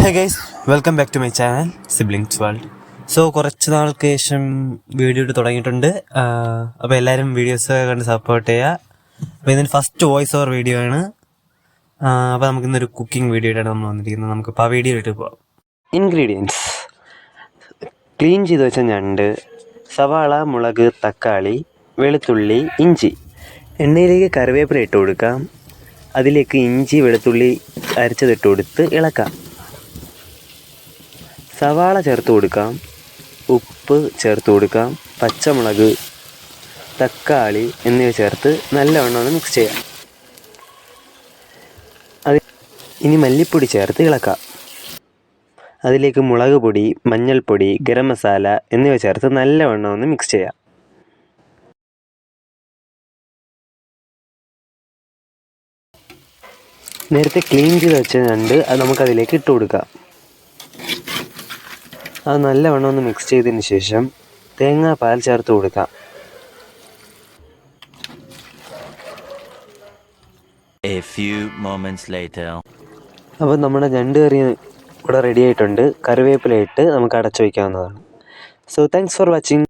Hey guys welcome back to my channel siblings world so കുറച്ച് നാൾക്ക് ശേഷം video ഇട്ട് തുടങ്ങിയിട്ടുണ്ട്. അപ്പോൾ എല്ലാവരും വീഡിയോസ് കണ്ട് സപ്പോർട്ട് ചെയ്യുക അപ്പോൾ ഇതിന് ഫസ്റ്റ് വോയിസ് ഓവർ വീഡിയോ ആണ്. അപ്പോൾ നമുക്ക് ഇന്നൊരു കുക്കിംഗ് വീഡിയോ ആയിട്ടാണ് നമ്മൾ വന്നിരിക്കുന്നത്. നമുക്ക് ഇപ്പോൾ ആ വീഡിയോ ഇട്ട് പോവാം. ഇൻഗ്രീഡിയൻസ് ക്ലീൻ ചെയ്ത് വെച്ച ഞണ്ട് സവാള മുളക് തക്കാളി വെളുത്തുള്ളി ഇഞ്ചി. എണ്ണയിലേക്ക് കറിവേപ്പില ഇട്ട് കൊടുക്കാം. അതിലേക്ക് ഇഞ്ചി വെളുത്തുള്ളി അരച്ചതിട്ട് കൊടുത്ത് ഇളക്കാം. സവാള ചേർത്ത് കൊടുക്കാം. ഉപ്പ് ചേർത്ത് കൊടുക്കാം. പച്ചമുളക് തക്കാളി എന്നിവ ചേർത്ത് നല്ലവണ്ണം ഒന്ന് മിക്സ് ചെയ്യാം. അത് ഇനി മല്ലിപ്പൊടി ചേർത്ത് ഇളക്കാം. അതിലേക്ക് മുളക് പൊടി മഞ്ഞൾപ്പൊടി ഗരം മസാല എന്നിവ ചേർത്ത് നല്ലവണ്ണം ഒന്ന് മിക്സ് ചെയ്യാം. നേരത്തെ ക്ലീൻ ചെയ്ത് വെച്ച ഞണ്ട് അത് നമുക്കതിലേക്ക് ഇട്ട് കൊടുക്കാം. അത് നല്ലവണ്ണം ഒന്ന് മിക്സ് ചെയ്തതിന് ശേഷം തേങ്ങാ പാൽ ചേർത്ത് കൊടുക്കാം. A few moments later. അപ്പോൾ നമ്മുടെ ഞണ്ട് കറി ഇവിടെ റെഡി ആയിട്ടുണ്ട്. കറിവേപ്പില ഇട്ട് നമുക്ക് അടച്ചു വയ്ക്കാവുന്നതാണ് സോ താങ്ക്സ് ഫോർ വാച്ചിങ്